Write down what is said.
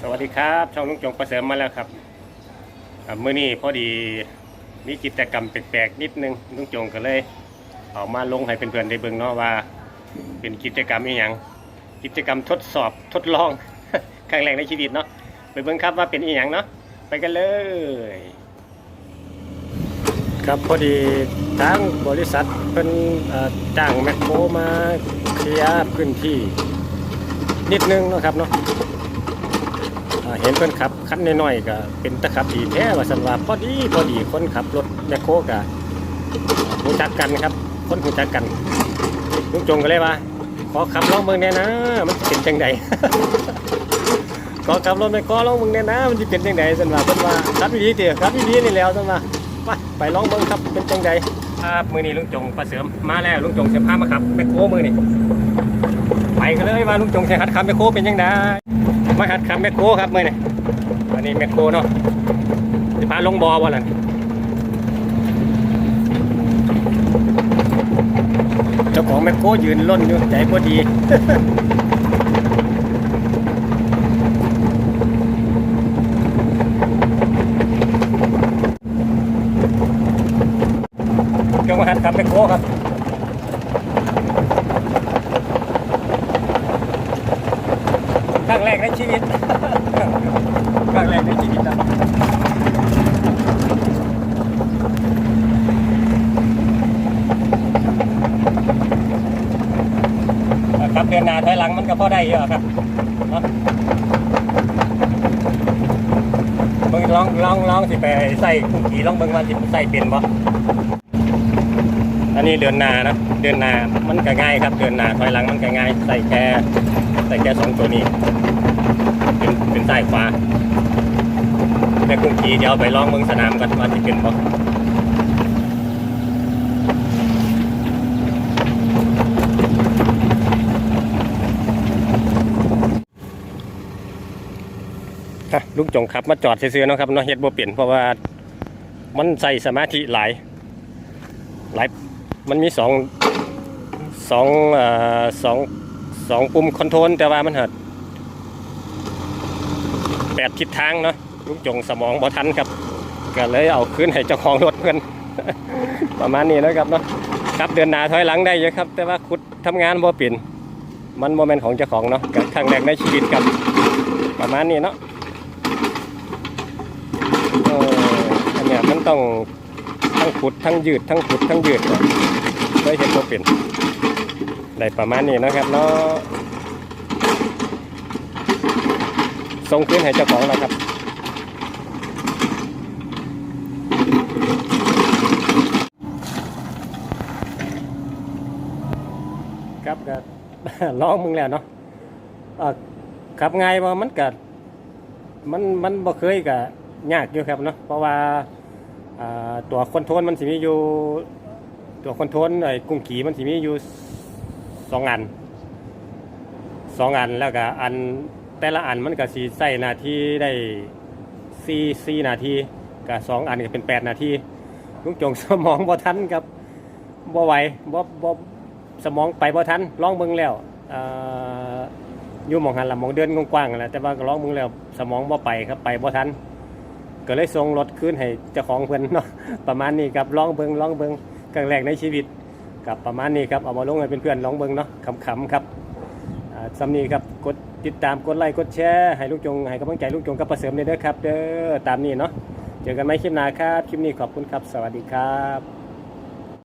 สวัสดีครับ ช่องลุงจงประเสริมมาแล้วครับอ่ามื่อนี้พอดีมีกิจกรรมแปลกๆนิดนึงลุงจงก็เลยเอามาลงให้เพื่อนๆได้เบิ่งเนาะว่า เป็นกิจกรรมอีหยังกิจกรรมทดสอบทดลองครั้งแรกในชีวิตเนาะไปเบิ่งครับว่าเป็นอีหยังเนาะไปกันเลย ครับพอดีทางบริษัทเป็นจ้างแมคโครมาเคลียร์พื้นที่นิดนึงนะครับเนาะ เห็นเพิ่นขับคันน้อยๆก็เป็นตะขับดีแท้ว่าสันว่าพอดีพอดีคนขับรถแมคโครก็รู้จักกันครับ คนรู้จักกันลุงจงก็เลยว่า ขอขับลองเมืองแน่นะ มันเป็นจังไดขอขับรถแมคโครลองเมืองแน่นะ มันจะเป็นจังไดสันว่าเพิ่นว่าขับดีๆเถอะขับดีๆนี่แล้วสันว่าไปไปลองเบิ่งครับเป็นจังไดครับมือนี้ลุงจงประเสริมมาแล้วลุงจงจะพามาขับแมคโครมือนี้ ไปกันเลยว่าลุงจงจะหัดขับแมคโครเป็นจังไดมาหัดขับแมคโครครับเมื่อนี้อันนี้แมคโครเนาะจะพาลงบอบ่ล่ะเจ้าของแมคโครยืนล้นอยู่ใจพอดีจงมาหัดขับแมคโครครับ รั้งแรกในชีวิตครั้งแรกในชีวิตนะครับเดินหน้าถอยหลังมันก็พอได้เยอะครับเบิ่งลองลองลองสิไปใส่คุกกี้ลองเบิ่งว่าสิใส่เป็นบ่อันนี้เดินหน้านะเดินหน้ามันก็ง่ายครับ เดินหน้าถอยหลังมันก็ง่ายใส่แค่ ใส่แค่สองตัวนี้ เป็นเป็นซ้ายขวาแต่คุกกี้เดี๋ยวไปลองเมืองสนามกันว่าสิเป็นบ่อะลุงจงขับมาจอดซื้อๆนะครับเนาะเฮ็ดบ่เปลี่ยนเพราะว่ามันใส่สมาธิหลายหลายมันมีสองสองอ่อสอง สองปุ่มคอนโทรลแต่ว่ามันหัดแปดทิศทางเนาะลูกจงสมองบ่ทันครับก็เลยเอาขึ้นให้เจ้าของรถเพื่อนประมาณนี้นะครับเนาะครับเดินหน้าถอยหลังได้เยอะครับ แต่ว่าขุดทำงานบ่เปลี่นมันโมเมนต์ของเจ้าของเนาะกับครั้งแรกในชีวิตครับประมาณนี้เนาะเอออันเนี้ยมันต้องทั้งขุดทั้งยืดทั้งขุดทั้งยืดเลยเห็นบ่เปลี่ยน ได้ประมาณนี้นะครับเนาะส่งคืนให้เจ้าของแล้วครับครับก็ลองมึงแล้วเนาะขับง่ายว่ามันก็มันมันบ่เคยก็ยากอยู่ครับเนาะเพราะว่าอ่าตัวคอนโทรลมันสิมีอยู่ ตัวคอนโทรลไอ้กุ้งกีมันสิมีอยู่ สองอันสองอันแล้วก็อันแต่ละอันมันก็สีใส่นาทีได้สี่สี่นาทีกับสองอันก็เป็นแปดนาทีลุงจงสมองบ่ทันครับบ่ไหวบ่บ่สมองไปบ่ทันร้องเบิ่งแล้วอยู่มองหันละมองเดินกว้างๆแหละแต่ว่าก็ร้องเบิ่งแล้วสมองบ่ไปครับไปบ่ทันก็เลยส่งรถคืนให้เจ้าของเพิ่นเนาะประมาณนี้ครับร้องเบิ่งร้องเบิ่งครั้งแรกในชีวิต กับประมาณนี้ครับเอามาลงให้เพื่อนๆร้องเบิ้งเนาะขำๆครับสำนีครับกดติดตามกดไลค์กดแชร์ให้ลูกจงให้กำลังใจลูกจงกับประเสริมเลยเด้อครับเด้อตามนี้เนาะเจอกันไหมคลิปหน้าครับคลิปนี้ขอบคุณครับ สวัสดีครับ